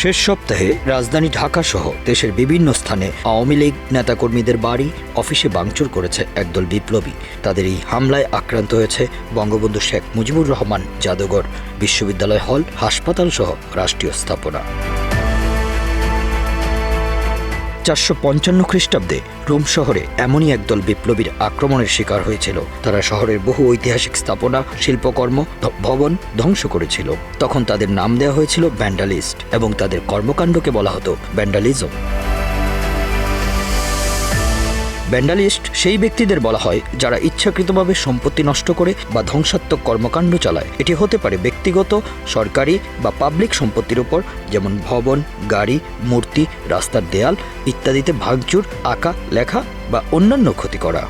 শেষ সপ্তাহে রাজধানী ঢাকা সহ দেশের বিভিন্ন স্থানে আওয়ামী লীগ নেতাকর্মীদের বাড়ি অফিসে বাংচুর করেছে একদল বিপ্লবী। তাদের এই হামলায় আক্রান্ত হয়েছে বঙ্গবন্ধু শেখ মুজিবুর রহমান জাদুঘর, বিশ্ববিদ্যালয় হল, হাসপাতাল সহ রাষ্ট্রীয় স্থাপনা। চারশো পঞ্চান্ন খ্রিস্টাব্দে রোম শহরে এমনই একদল বিপ্লবীর আক্রমণের শিকার হয়েছিল। তারা শহরের বহু ঐতিহাসিক স্থাপনা, শিল্পকর্ম ভবন ধ্বংস করেছিল। তখন তাদের নাম দেওয়া হয়েছিল ব্যান্ডালিস্ট এবং তাদের কর্মকাণ্ডকে বলা হতো ব্যান্ডালিজম ব্যান্ডালিস্ট সেই ব্যক্তিদের বলা হয় যারা ইচ্ছাকৃতভাবে সম্পত্তি নষ্ট করে বা ধ্বংসাত্মক কর্মকাণ্ড চালায়। এটি হতে পারে ব্যক্তিগত, সরকারি বা পাবলিক সম্পত্তির উপর, যেমন ভবন, গাড়ি, মূর্তি, রাস্তার দেয়াল ইত্যাদিতে ভাঙচুর, আঁকা, লেখা বা অন্যান্য ক্ষতি করা।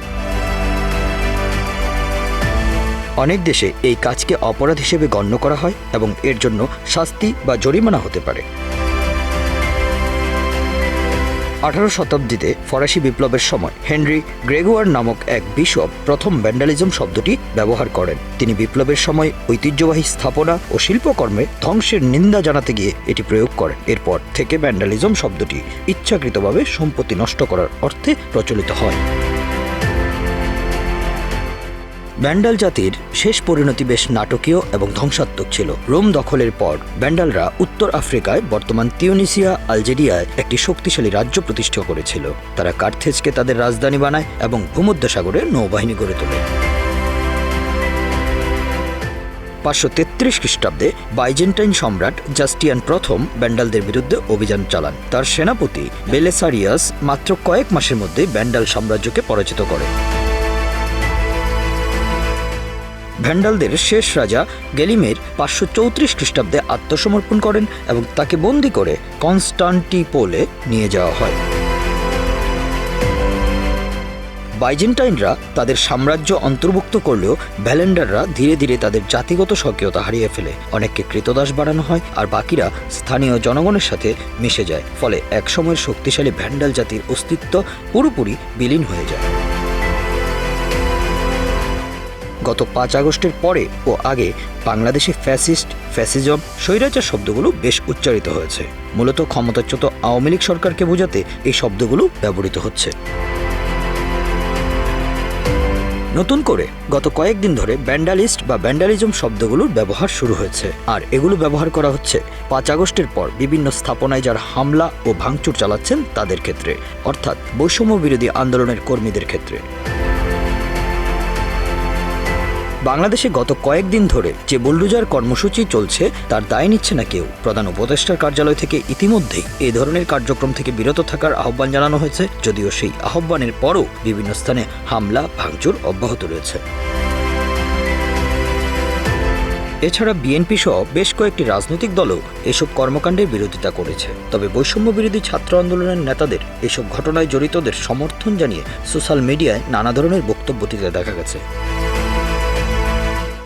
অনেক দেশে এই কাজকে অপরাধ হিসেবে গণ্য করা হয় এবং এর জন্য শাস্তি বা জরিমানা হতে পারে। আঠারো শতাব্দীতে ফরাসি বিপ্লবের সময় হেনরি গ্রেগোয়ার নামক এক বিশপ প্রথম ব্যান্ডালিজম শব্দটি ব্যবহার করেন। তিনি বিপ্লবের সময় ঐতিহ্যবাহী স্থাপনা ও শিল্পকর্মে ধ্বংসের নিন্দা জানাতে গিয়ে এটি প্রয়োগ করেন। এরপর থেকে ব্যান্ডালিজম শব্দটি ইচ্ছাকৃতভাবে সম্পত্তি নষ্ট করার অর্থে প্রচলিত হয়। ব্যান্ডাল জাতির শেষ পরিণতি বেশ নাটকীয় এবং ধ্বংসাত্মক ছিল। রোম দখলের পর ব্যান্ডালরা উত্তর আফ্রিকায় বর্তমান তিউনিসিয়া আলজেরিয়ায় একটি শক্তিশালী রাজ্য প্রতিষ্ঠা করেছিল। তারা কার্থেজকে তাদের রাজধানী বানায় এবং ভূমধ্যসাগরে নৌবাহিনী গড়ে তোলে। পাঁচশো তেত্রিশ খ্রিস্টাব্দে বাইজেন্টাইন সম্রাট জাস্টিয়ান প্রথম ব্যান্ডালদের বিরুদ্ধে অভিযান চালান। তার সেনাপতি বেলেসারিয়াস মাত্র কয়েক মাসের মধ্যে ব্যান্ডাল সাম্রাজ্যকে পরাজিত করে। ভ্যান্ডালদের শেষ রাজা গেলিমের পাঁচশো চৌত্রিশ খ্রিস্টাব্দে আত্মসমর্পণ করেন এবং তাকে বন্দি করে কনস্টান্টিপোলে নিয়ে যাওয়া হয়। বাইজেন্টাইনরা তাদের সাম্রাজ্য অন্তর্ভুক্ত করলেও ভ্যালেন্ডাররা ধীরে ধীরে তাদের জাতিগত স্বকীয়তা হারিয়ে ফেলে। অনেককে কৃতদাস বাড়ানো হয় আর বাকিরা স্থানীয় জনগণের সাথে মিশে যায়, ফলে একসময়ের শক্তিশালী ভ্যান্ডাল জাতির অস্তিত্ব পুরোপুরি বিলীন হয়ে যায়। গত পাঁচ আগস্টের পরে ও আগে বাংলাদেশে ফ্যাসিস্ট, ফ্যাসিজম, স্বৈরাচার শব্দগুলো বেশ উচ্চারিত হয়েছে। মূলত ক্ষমতাচ্যুত আওয়ামী লীগ সরকারকে বোঝাতে এই শব্দগুলো ব্যবহৃত হচ্ছে। নতুন করে গত কয়েকদিন ধরে ব্যান্ডালিস্ট বা ব্যান্ডালিজম শব্দগুলোর ব্যবহার শুরু হয়েছে। আর এগুলো ব্যবহার করা হচ্ছে পাঁচ আগস্টের পর বিভিন্ন স্থাপনায় যারা হামলা ও ভাঙচুর চালাচ্ছেন তাদের ক্ষেত্রে, অর্থাৎ বৈষম্য বিরোধী আন্দোলনের কর্মীদের ক্ষেত্রে। বাংলাদেশে গত কয়েকদিন ধরে যে বুলডোজার কর্মসূচি চলছে, তার দায় নিচ্ছে না কেউ। প্রধান উপদেষ্টার কার্যালয় থেকে ইতিমধ্যেই এই ধরনের কার্যক্রম থেকে বিরত থাকার আহ্বান জানানো হয়েছে, যদিও সেই আহ্বানের পরও বিভিন্ন স্থানে হামলা, ভাঙচুর অব্যাহত রয়েছে। এছাড়া বিএনপি সহ বেশ কয়েকটি রাজনৈতিক দলও এসব কর্মকাণ্ডের বিরোধিতা করেছে। তবে বৈষম্য বিরোধী ছাত্র আন্দোলনের নেতাদের এসব ঘটনায় জড়িতদের সমর্থন জানিয়ে সোশ্যাল মিডিয়ায় নানা ধরনের বক্তব্য দিতে দেখা গেছে।